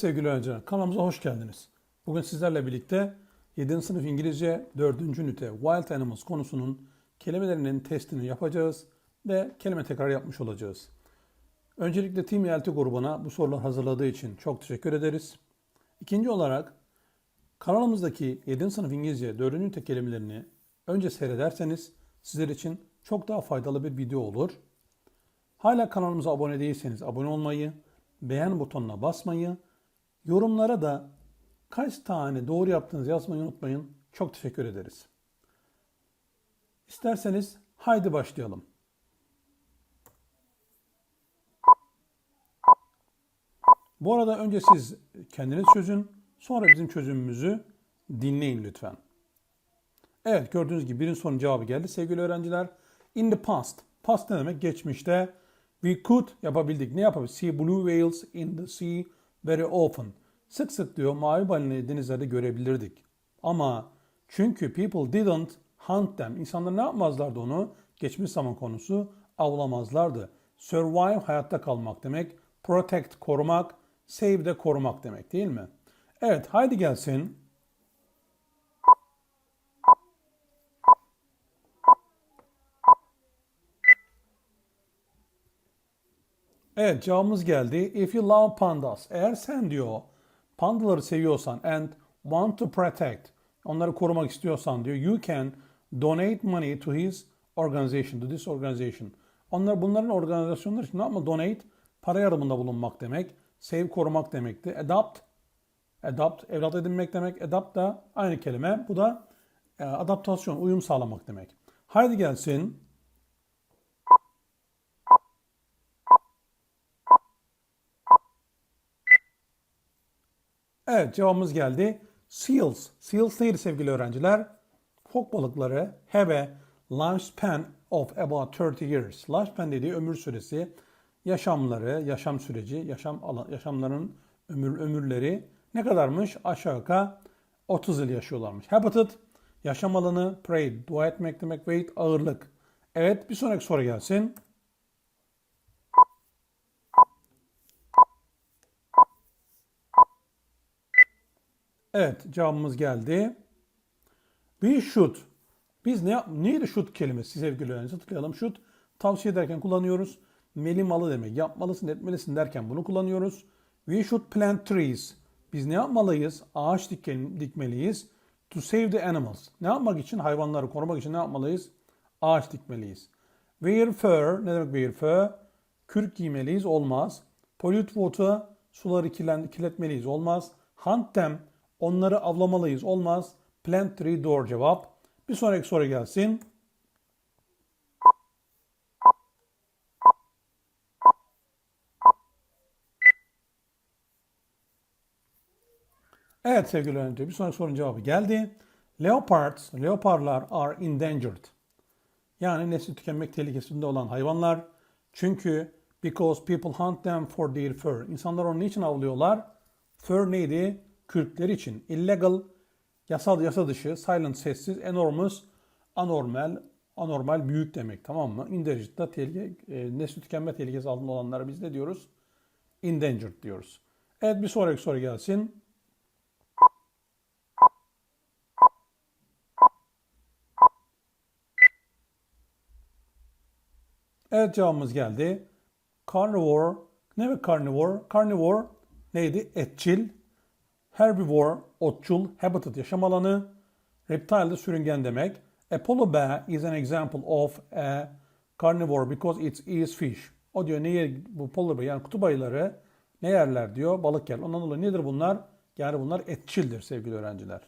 Sevgili öğrenciler, kanalımıza hoş geldiniz. Bugün sizlerle birlikte 7. sınıf İngilizce 4. ünite Wild Animals konusunun kelimelerinin testini yapacağız ve kelime tekrar yapmış olacağız. Öncelikle Team ELT grubuna bu soruları hazırladığı için çok teşekkür ederiz. İkinci olarak kanalımızdaki 7. sınıf İngilizce 4. ünite kelimelerini önce seyrederseniz sizler için çok daha faydalı bir video olur. Hala kanalımıza abone değilseniz abone olmayı, beğen butonuna basmayı, yorumlara da kaç tane doğru yaptığınızı yazmayı unutmayın. Çok teşekkür ederiz. İsterseniz haydi başlayalım. Bu arada önce siz kendiniz çözün, sonra bizim çözümümüzü dinleyin lütfen. Evet gördüğünüz gibi birinci sorunun cevabı geldi sevgili öğrenciler. In the past. Past ne demek? Geçmişte. We could yapabildik. Ne yapabildik? See blue whales in the sea very often. Sık sık diyor mavi balinayı denizlerde görebilirdik. Ama çünkü people didn't hunt them. İnsanlar ne yapmazlardı onu? Geçmiş zaman konusu avlamazlardı. Survive hayatta kalmak demek. Protect korumak. Save de korumak demek değil mi? Evet haydi gelsin. Evet cevabımız geldi. If you love pandas. Eğer sen diyor pandaları seviyorsan and want to protect onları korumak istiyorsan diyor you can donate money to his organization, to this organization. Onlar bunların organizasyonları için ne yapma? Donate para yardımında bulunmak demek. Save korumak demekti. Adopt Adopt, evlat edinmek demek. Adapt da aynı kelime. Bu da e, adaptasyon, uyum sağlamak demek. Haydi gelsin. Evet cevabımız geldi. Seals. Seals neydi sevgili öğrenciler? Fok balıkları have a lifespan of about 30 years. Lifespan dediği ömür süresi, yaşamları, yaşam süreci, yaşam yaşamların ömür ömürleri ne kadarmış? Aşağı yukarı 30 yıl yaşıyorlarmış. Habitat, yaşam alanı, pray, dua etmek demek, weight, ağırlık. Evet bir sonraki soru gelsin. Evet cevabımız geldi. We should. Biz ne neydi should kelimesi sevgili öğrenciler? Hatırlayalım. Should tavsiye ederken kullanıyoruz. Melimalı demek. Yapmalısın, etmelisin derken bunu kullanıyoruz. We should plant trees. Biz ne yapmalıyız? Ağaç diken, dikmeliyiz. To save the animals. Ne yapmak için? Hayvanları korumak için ne yapmalıyız? Ağaç dikmeliyiz. Wear fur. Ne demek wear fur? Kürk giymeliyiz. Olmaz. Pollute water. Suları kirletmeliyiz. Olmaz. Hunt them. Onları avlamalıyız. Olmaz. Plant tree doğru cevap. Bir sonraki soru gelsin. Evet sevgili öğrenci bir sonraki sorunun cevabı geldi. Leopards, leoparlar are endangered. Yani nesli tükenmek tehlikesinde olan hayvanlar. Çünkü because people hunt them for their fur. İnsanlar onu niçin avlıyorlar? Fur neydi? Kürkleri için. Illegal, yasal yasa dışı, silent sessiz, enormous, anormal, anormal büyük demek tamam mı? Endangered da tehlike, e, nesli tükenme tehlikesi altında olanlara biz ne diyoruz? Endangered diyoruz. Evet bir sonraki soru gelsin. Evet cevabımız geldi. Carnivore. Ne demek carnivore? Carnivore neydi? Etçil. Herbivore, otçul. Habitat, yaşam alanı. Reptile de sürüngen demek. A polar bear is an example of a carnivore because it eats fish. O diyor ne bu polar bear yani kutup ayıları ne yerler diyor balık yer. Ondan dolayı nedir bunlar? Yani bunlar etçildir sevgili öğrenciler.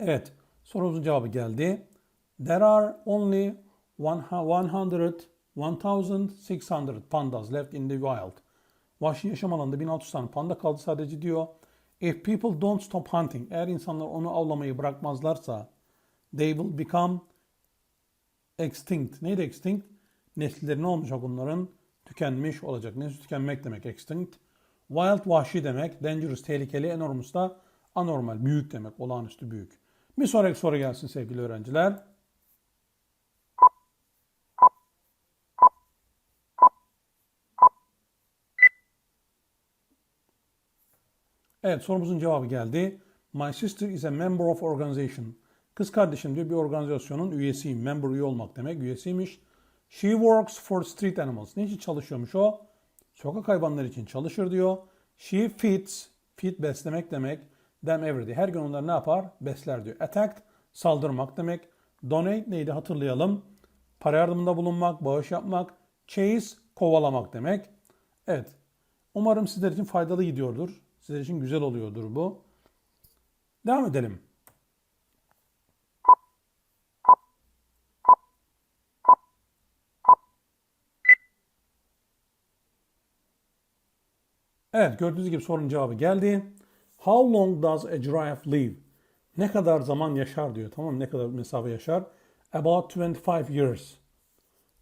Evet, sorumuzun cevabı geldi. There are only 100 1600 pandas left in the wild. Vahşi yaşam alanında 1600 tane panda kaldı sadece diyor. If people don't stop hunting, eğer insanlar onu avlamayı bırakmazlarsa, they will become extinct. Neydi extinct? Nesilleri ne olacak onların? Tükenmiş olacak. Nesli tükenmek demek extinct. Wild vahşi demek. Dangerous tehlikeli. Enormous da anormal büyük demek. Olağanüstü büyük. Bir sonraki soru gelsin sevgili öğrenciler. Evet sorumuzun cevabı geldi. My sister is a member of organization. Kız kardeşim diyor bir organizasyonun üyesiyim. Member üye olmak demek üyesiymiş. She works for street animals. Ne için çalışıyormuş o? Sokak hayvanları için çalışır diyor. She feeds, feed beslemek demek. Them every day. Her gün onları ne yapar? Besler diyor. Attack, saldırmak demek. Donate neydi hatırlayalım. Para yardımında bulunmak, bağış yapmak. Chase, kovalamak demek. Evet. Umarım sizler için faydalı gidiyordur. Sizler için güzel oluyordur bu. Devam edelim. Evet gördüğünüz gibi sorunun cevabı geldi. How long does a giraffe live? Ne kadar zaman yaşar diyor. Tamam? Ne kadar mesafe yaşar? About 25 years.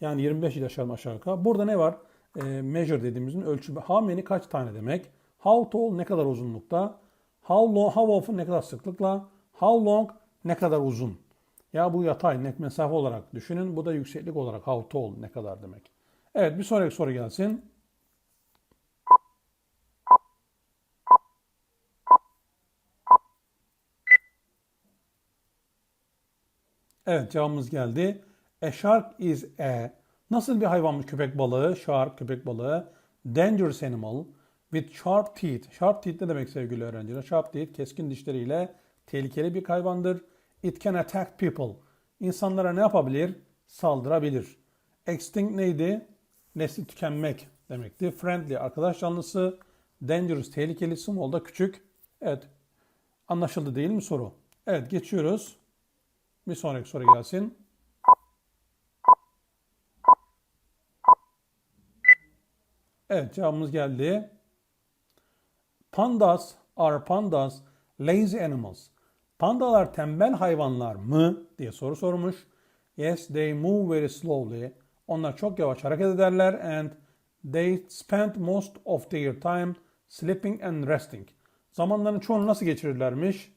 Yani 25 yıl yaşar aşağı yukarı. Burada ne var? E, measure dediğimizin ölçü. How many kaç tane demek? How tall ne kadar uzunlukta? How long, how often ne kadar sıklıkla? How long ne kadar uzun? Ya bu yatay ne mesafe olarak düşünün. Bu da yükseklik olarak how tall ne kadar demek. Evet bir sonraki soru gelsin. Evet cevabımız geldi. A shark is a nasıl bir hayvanmış köpek balığı? Shark köpek balığı. Dangerous animal with sharp teeth. Sharp teeth ne demek sevgili öğrenciler? Sharp teeth keskin dişleriyle tehlikeli bir hayvandır. It can attack people. İnsanlara ne yapabilir? Saldırabilir. Extinct neydi? Nesli tükenmek demekti. Friendly arkadaş canlısı. Dangerous tehlikeli. Small da küçük. Evet. Anlaşıldı değil mi soru? Evet geçiyoruz. Bir sonraki soru gelsin. Evet cevabımız geldi. Pandas are pandas lazy animals. Pandalar tembel hayvanlar mı diye soru sormuş. Yes, they move very slowly. Onlar çok yavaş hareket ederler and they spend most of their time sleeping and resting. Zamanlarını çoğunu nasıl geçirirlermiş?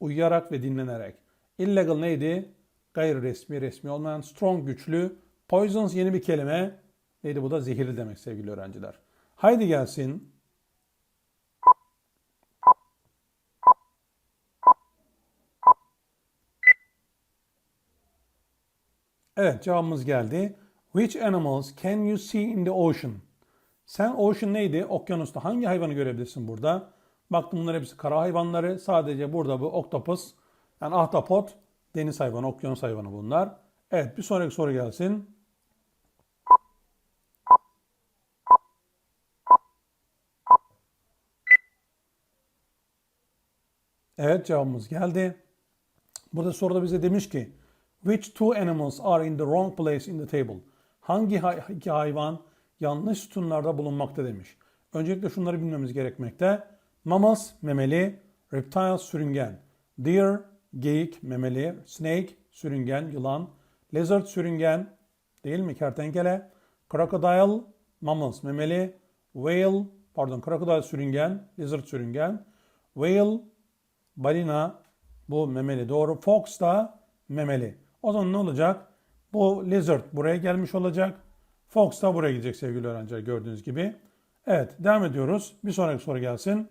Uyuyarak ve dinlenerek. Illegal neydi? Gayri resmi, resmi olmayan. Strong, güçlü. Poisons yeni bir kelime. Neydi bu da? Zehirli demek sevgili öğrenciler. Haydi gelsin. Evet cevabımız geldi. Which animals can you see in the ocean? Sen ocean neydi? Okyanusta hangi hayvanı görebilirsin burada? Baktım bunlar hepsi kara hayvanları. Sadece burada bu oktopus yani ahtapot deniz hayvanı, okyanus hayvanı bunlar. Evet bir sonraki soru gelsin. Evet cevabımız geldi. Burada soruda bize demiş ki Which two animals are in the wrong place in the table? Hangi hay- iki hayvan yanlış sütunlarda bulunmakta demiş. Öncelikle şunları bilmemiz gerekmekte. Mammals memeli, reptiles sürüngen, deer geyik memeli, snake sürüngen, yılan, lizard sürüngen. Değil mi? Kertenkele, crocodile mammals memeli, whale pardon crocodile sürüngen, lizard sürüngen, whale balina. Bu memeli. Doğru, fox da memeli. O zaman ne olacak? Bu lizard buraya gelmiş olacak. Fox da buraya gidecek sevgili öğrenciler gördüğünüz gibi. Evet devam ediyoruz. Bir sonraki soru gelsin.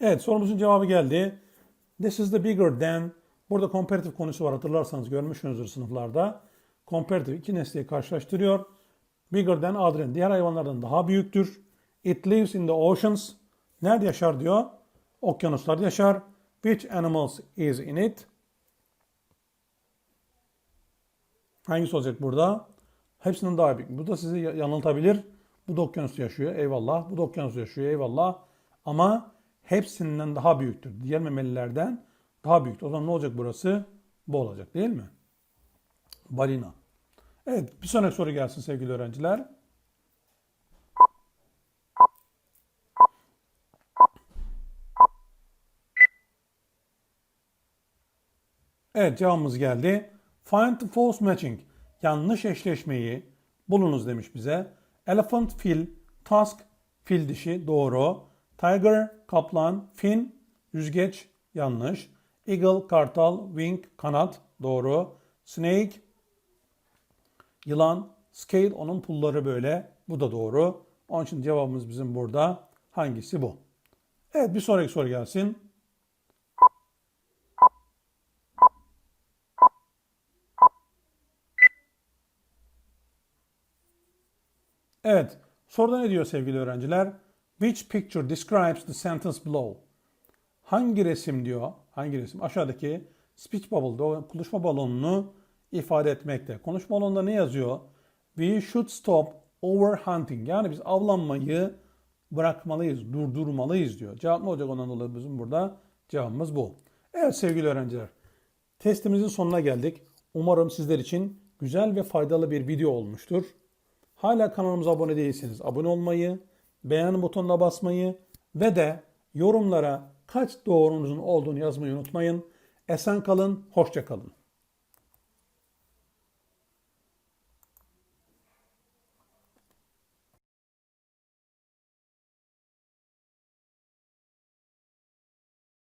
Evet sorumuzun cevabı geldi. This is the bigger than. Burada comparative konusu var hatırlarsanız görmüşsünüzdür sınıflarda. Comparative iki nesneyi karşılaştırıyor. Bigger than other. Diğer hayvanlardan daha büyüktür. It lives in the oceans. Nerede yaşar diyor? Okyanuslarda yaşar. Which animals is in it? Hangisi olacak burada? Hepsinden daha büyük. Bu da sizi yanıltabilir. Bu da okyanusta yaşıyor. Eyvallah. Bu da okyanusta yaşıyor. Eyvallah. Ama hepsinden daha büyüktür. Diğer memelilerden daha büyüktür. O zaman ne olacak burası? Bu olacak değil mi? Balina. Evet bir sonraki soru gelsin sevgili öğrenciler. Evet cevabımız geldi. Find false matching. Yanlış eşleşmeyi bulunuz demiş bize. Elephant fil, tusk fil dişi doğru. Tiger kaplan, fin yüzgeç yanlış. Eagle kartal, wing kanat doğru. Snake yılan, scale onun pulları böyle bu da doğru. Onun için cevabımız bizim burada hangisi bu? Evet bir sonraki soru gelsin. Evet, soruda ne diyor sevgili öğrenciler? Which picture describes the sentence below? Hangi resim diyor? Hangi resim? Aşağıdaki speech bubble'da o konuşma balonunu ifade etmekte. Konuşma balonunda ne yazıyor? We should stop overhunting. Yani biz avlanmayı bırakmalıyız, durdurmalıyız diyor. Cevap ne olacak ondan dolayı bizim burada cevabımız bu. Evet sevgili öğrenciler, testimizin sonuna geldik. Umarım sizler için güzel ve faydalı bir video olmuştur. Hala kanalımıza abone değilseniz abone olmayı, beğen butonuna basmayı ve de yorumlara kaç doğrunuzun olduğunu yazmayı unutmayın. Esen kalın, hoşça kalın.